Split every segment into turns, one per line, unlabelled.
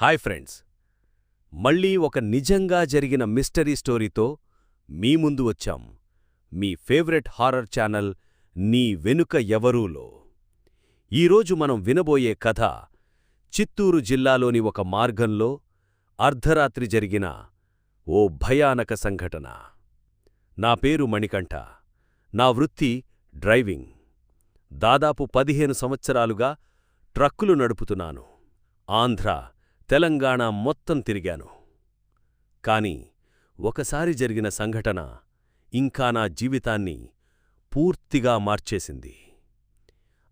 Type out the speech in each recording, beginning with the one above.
Hi friends. మళ్ళీ ఒక నిజంగా జరిగిన మిస్టరీ స్టోరీతో మీ ముందు వచ్చాం. మీ ఫేవరెట్ హారర్ ఛానల్ నీ వెనుక ఎవరూలో. ఈరోజు మనం వినబోయే కథ చిత్తూరు జిల్లాలోని ఒక మార్గంలో అర్ధరాత్రి జరిగిన ఓ భయానక సంఘటన. నా పేరు మణికంఠ. నా వృత్తి డ్రైవింగ్. దాదాపు పదిహేను సంవత్సరాలుగా ట్రక్కులు నడుపుతున్నాను. ఆంధ్ర తెలంగాణ మొత్తం తిరిగాను. కాని ఒకసారి జరిగిన సంఘటన ఇంకా నా జీవితాన్ని పూర్తిగా మార్చేసింది.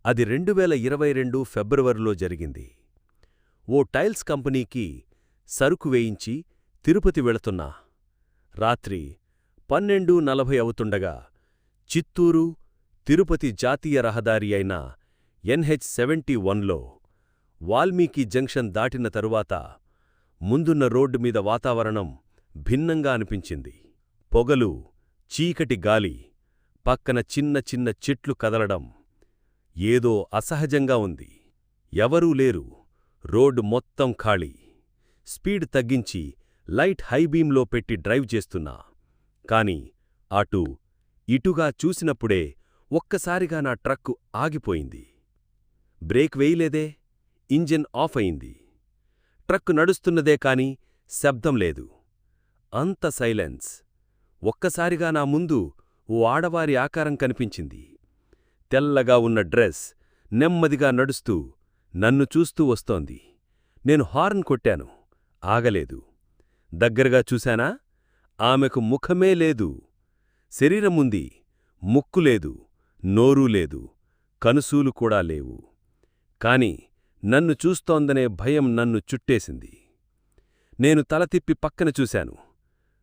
అది రెండు వేల ఇరవై రెండు ఫిబ్రవరిలో జరిగింది. ఓ టైల్స్ కంపెనీకి సరుకు వేయించి తిరుపతి వెళుతున్నా రాత్రి పన్నెండు నలభై అవుతుండగా చిత్తూరు తిరుపతి జాతీయ రహదారి అయిన ఎన్హెచ్ సెవెంటీ వన్లో వాల్మీకి జంక్షన్ దాటిన తరువాత ముందున్న రోడ్డు మీద వాతావరణం భిన్నంగా అనిపించింది. పొగలు చీకటి గాలి పక్కన చిన్న చిన్న చెట్లు కదలడం ఏదో అసహజంగా ఉంది. ఎవరూ లేరు. రోడ్డు మొత్తం ఖాళీ. స్పీడ్ తగ్గించి లైట్ హైబీంలో పెట్టి డ్రైవ్ చేస్తున్నా. కాని అటు ఇటుగా చూసినప్పుడే ఒక్కసారిగా నా ట్రక్కు ఆగిపోయింది. బ్రేక్ వేయలేదే? ఇంజిన్ ఆఫ్ అయింది. ట్రక్కు నడుస్తున్నదే కాని శబ్దం లేదు. అంత సైలెన్స్. ఒక్కసారిగా నా ముందు ఓ ఆడవారి ఆకారం కనిపించింది. తెల్లగా ఉన్న డ్రెస్ నెమ్మదిగా నడుస్తూ నన్ను చూస్తూ వస్తోంది. నేను హార్న్ కొట్టాను. ఆగలేదు. దగ్గరగా చూశానా? ఆమెకు ముఖమే లేదు. శరీరముంది ముక్కు లేదు. నోరూ లేదు. కనుసూలు కూడా లేవు. కాని నన్ను చూస్తోందనే భయం నన్ను చుట్టేసింది. నేను తల తిప్పి పక్కన చూశాను.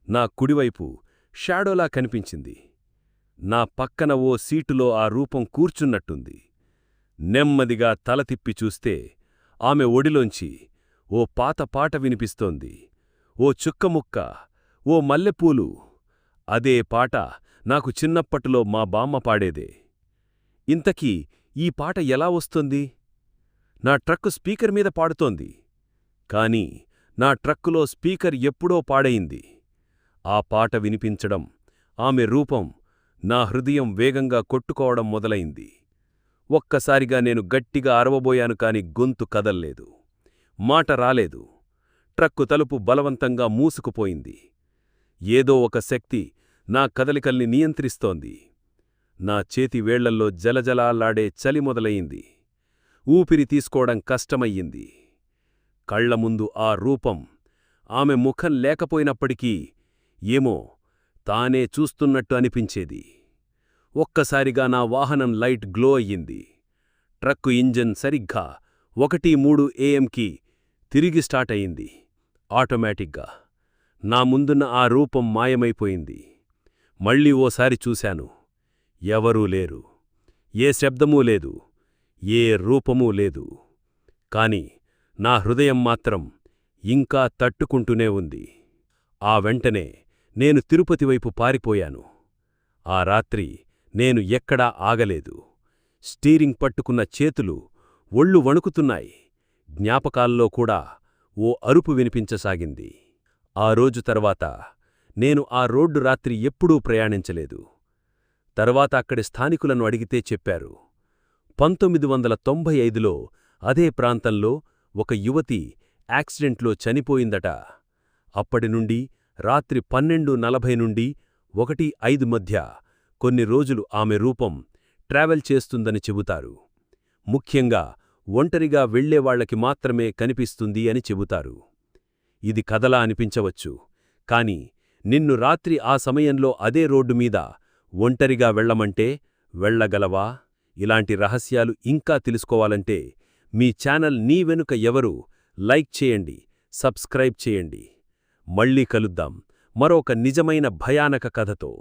నా కుడివైపు షాడోలా కనిపించింది. నా పక్కన ఓ సీటులో ఆ రూపం కూర్చున్నట్టుంది. నెమ్మదిగా తల తిప్పి చూస్తే ఆమె ఒడిలోంచి ఓ పాత పాట వినిపిస్తోంది. ఓ చుక్కముక్క ఓ మల్లెపూలు. అదే పాట నాకు చిన్నప్పటిలో మా బామ్మ పాడేదే. ఇంతకీ ఈ పాట ఎలా వస్తుంది? నా ట్రక్కు స్పీకర్ మీద పాడుతోంది. కాని నా ట్రక్కులో స్పీకర్ ఎప్పుడో పాడయింది ఆ పాట వినిపించడం ఆమె రూపం నా హృదయం వేగంగా కొట్టుకోవడం మొదలైంది. ఒక్కసారిగా నేను గట్టిగా అరవబోయాను కాని గొంతు కదల్లేదు. మాట రాలేదు. ట్రక్కు తలుపు బలవంతంగా మూసుకుపోయింది. ఏదో ఒక శక్తి నా కదలికల్ని నియంత్రిస్తోంది. నా చేతి వేళ్ళల్లో జలజలాలాడే చలి మొదలయింది ఊపిరి తీసుకోవడం కష్టమయ్యింది. కళ్ళ ముందు ఆ రూపం ఆమె ముఖం లేకపోయినప్పటికీ ఏమో తానే చూస్తున్నట్టు అనిపించేది. ఒక్కసారిగా నా వాహనం లైట్ గ్లో అయ్యింది. ట్రక్కు ఇంజన్ సరిగ్గా ఒకటి మూడు ఏఎంకి తిరిగి స్టార్ట్ అయింది ఆటోమేటిక్గా నా ముందున్న ఆ రూపం మాయమైపోయింది. మళ్ళీ ఓసారి చూశాను. ఎవరూ లేరు. ఏ శబ్దమూ లేదు. ఏ రూపమూ లేదు. కాని నా హృదయం మాత్రం ఇంకా తట్టుకుంటూనే ఉంది. ఆ వెంటనే నేను తిరుపతి వైపు పారిపోయాను. ఆ రాత్రి నేను ఎక్కడా ఆగలేదు. స్టీరింగ్ పట్టుకున్న చేతులు ఒళ్ళు వణుకుతున్నాయి. జ్ఞాపకాల్లో కూడా ఓ అరుపు వినిపించసాగింది. ఆ రోజు తర్వాత నేను ఆ రోడ్డు రాత్రి ఎప్పుడూ ప్రయాణించలేదు. తర్వాత అక్కడి స్థానికులను అడిగితే చెప్పారు. పంతొమ్మిది వందల తొంభై ఐదులో అదే ప్రాంతంలో ఒక యువతి యాక్సిడెంట్లో చనిపోయిందట. అప్పటినుండి రాత్రి పన్నెండు నలభై నుండి ఒకటి ఐదు మధ్య కొన్ని రోజులు ఆమె రూపం ట్రావెల్ చేస్తుందని చెబుతారు. ముఖ్యంగా ఒంటరిగా వెళ్ళేవాళ్ళకి మాత్రమే కనిపిస్తుంది అని చెబుతారు. ఇది కథలా అనిపించవచ్చు. కాని నిన్ను రాత్రి ఆ సమయంలో అదే రోడ్డు మీద ఒంటరిగా వెళ్ళమంటే వెళ్ళగలవా ఇలాంటి రహస్యాలు ఇంకా తెలుసుకోవాలంటే మీ ఛానల్ నీ వెనుక ఎవరు లైక్ చేయండి సబ్స్క్రైబ్ చేయండి. మళ్ళీ కలుద్దాం. మరొక నిజమైన భయానక కథతో.